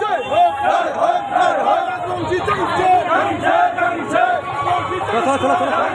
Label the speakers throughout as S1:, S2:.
S1: চলো চলো চলো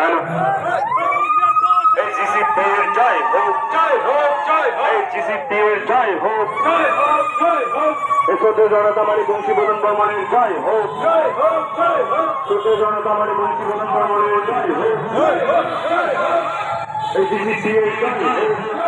S2: পূজার কাছে
S3: এই জিসিপির জয় হোক জয় হোক জয় হোক। এই জিসিপির জয় হোক জয় হোক জয় হোক। এই ছোট জনতা মারি বংশীবদন বর্মনের জয় হোক। ছোট জনতা বর্মনের জয় হোক। এই জিসিপির জয় হোক।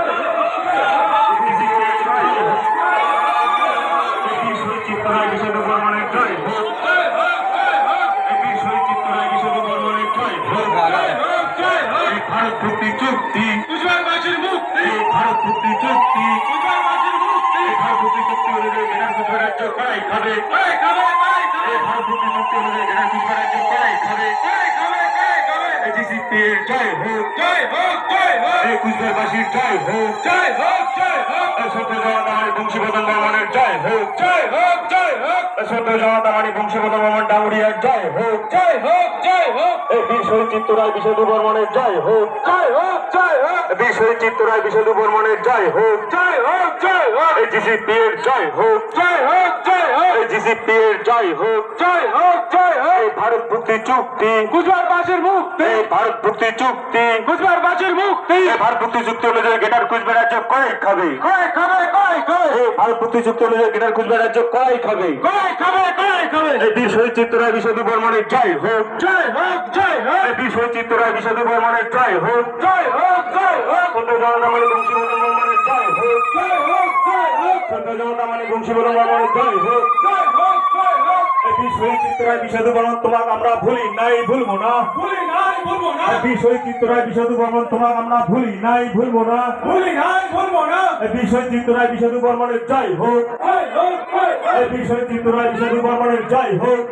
S3: এই কুচবিহারবাসীর জয় হোক জয় হোক জয় হোক এই সত্য জনতামারি বংশীবদন বর্মনের জয় হোক জয় হোক জয় হোক সত্য জনতামারি বংশীবদন বর্মন ডাঙ্গুরিয়ার জয় হোক জয় হোক জয় হোক এই বীর শহীদ চিত্তরায় বিশদু বর্মনের জয় হোক জয় হোক জয় হোক শহীদ চিত্তরায় উপর বর্মনের জয় হোক জয় হোক জয় হোক। এই জিসিপি এর জয় হোক জয় হোক জয় হোক। এই জিসিপি এর জয় হোক জয় হোক। ভারত মুক্তি চুক্তি। কুচবিহারবাসীর মুক্তি। এই ভারত মুক্তি চুক্তি। কুচবিহারবাসীর মুক্তি। এই ভারত মুক্তি চুক্তি অনুযায়ী গেটার কুচবিহার রাজ্য কয় খাবে। কয় খাবে কয় খাবে। ভারত মুক্তি চুক্তি অনুযায়ী গেটার কুচবিহার রাজ্য কয় খাবে। কয় খাবে কয় খাবে। এই বীর শহীদ চিত্তরায় বিশদু বর্মনের জয় হোক। জয় হোক জয় হোক। এই বীর শহীদ চিত্তরায় বিশদু বর্মনের জয় হোক। জয় হোক জয় হোক। ছোট জনতামণি বংশীবদন বর্মনের জয় হোক। জয় হোক জয় হোক। ছোট জনতামণি বংশীবদন বর্মনের জয় হোক। জয় হোক এই বিষাদু শহীদ চিত্তরায় তোমাকে আমরা ভুলি নাই ভুলবো না। ভুলি নাই ভুলবো না। এই বীর শহীদ চিত্তরায় তোমাকে আমরা ভুলি নাই ভুলবো না। ভুলি নাই ভুলবো না। শহীদ চিত্তরায় বিশদু বর্মনের জয় হোক শহীদ চিত্তরায় বিশদু বর্মনের জয় হোক।